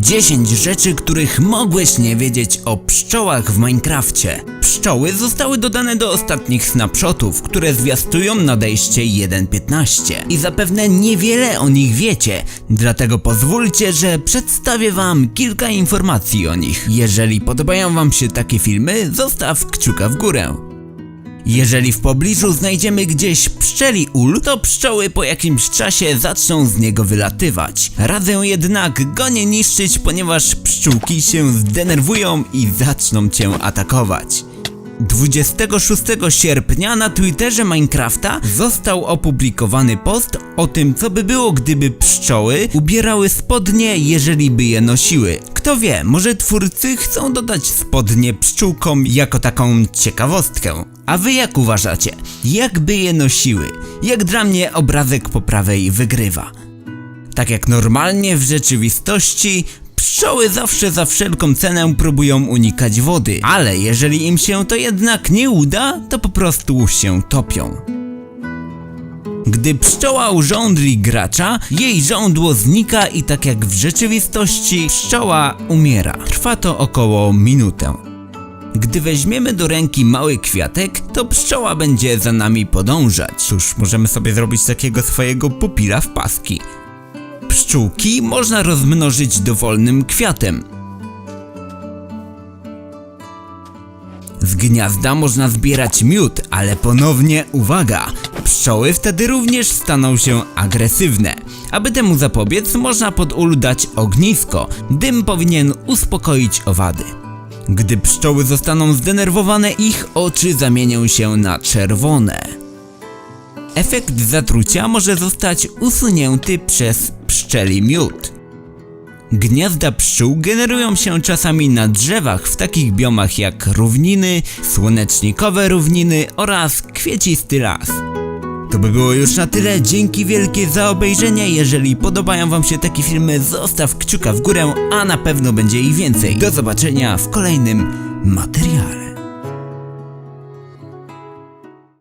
10 rzeczy, których mogłeś nie wiedzieć o pszczołach w Minecrafcie. Pszczoły zostały dodane do ostatnich snapshotów, które zwiastują nadejście 1.15 i zapewne niewiele o nich wiecie, dlatego pozwólcie, że przedstawię wam kilka informacji o nich. Jeżeli podobają wam się takie filmy, zostaw kciuka w górę. Jeżeli w pobliżu znajdziemy gdzieś pszczeli ul, to pszczoły po jakimś czasie zaczną z niego wylatywać. Radzę jednak go nie niszczyć, ponieważ pszczółki się zdenerwują i zaczną cię atakować. 26 sierpnia na Twitterze Minecrafta został opublikowany post o tym, co by było, gdyby pszczoły ubierały spodnie, jeżeli by je nosiły. Kto wie, może twórcy chcą dodać spodnie pszczółkom jako taką ciekawostkę. A wy jak uważacie? Jak by je nosiły? Jak dla mnie obrazek po prawej wygrywa. Tak jak normalnie w rzeczywistości, pszczoły zawsze za wszelką cenę próbują unikać wody, ale jeżeli im się to jednak nie uda, to po prostu się topią. Gdy pszczoła urządli gracza, jej żądło znika i tak jak w rzeczywistości, pszczoła umiera. Trwa to około minutę. Gdy weźmiemy do ręki mały kwiatek, to pszczoła będzie za nami podążać. Cóż, możemy sobie zrobić takiego swojego pupila w paski. Pszczółki można rozmnożyć dowolnym kwiatem. Z gniazda można zbierać miód, ale ponownie uwaga! Pszczoły wtedy również staną się agresywne. Aby temu zapobiec, można pod ul dać ognisko. Dym powinien uspokoić owady. Gdy pszczoły zostaną zdenerwowane, ich oczy zamienią się na czerwone. Efekt zatrucia może zostać usunięty przez pszczeli miód. Gniazda pszczół generują się czasami na drzewach w takich biomach jak równiny, słonecznikowe równiny oraz kwiecisty las. By było już na tyle, dzięki wielkie za obejrzenie, jeżeli podobają wam się takie filmy zostaw kciuka w górę, a na pewno będzie ich więcej. Do zobaczenia w kolejnym materiale.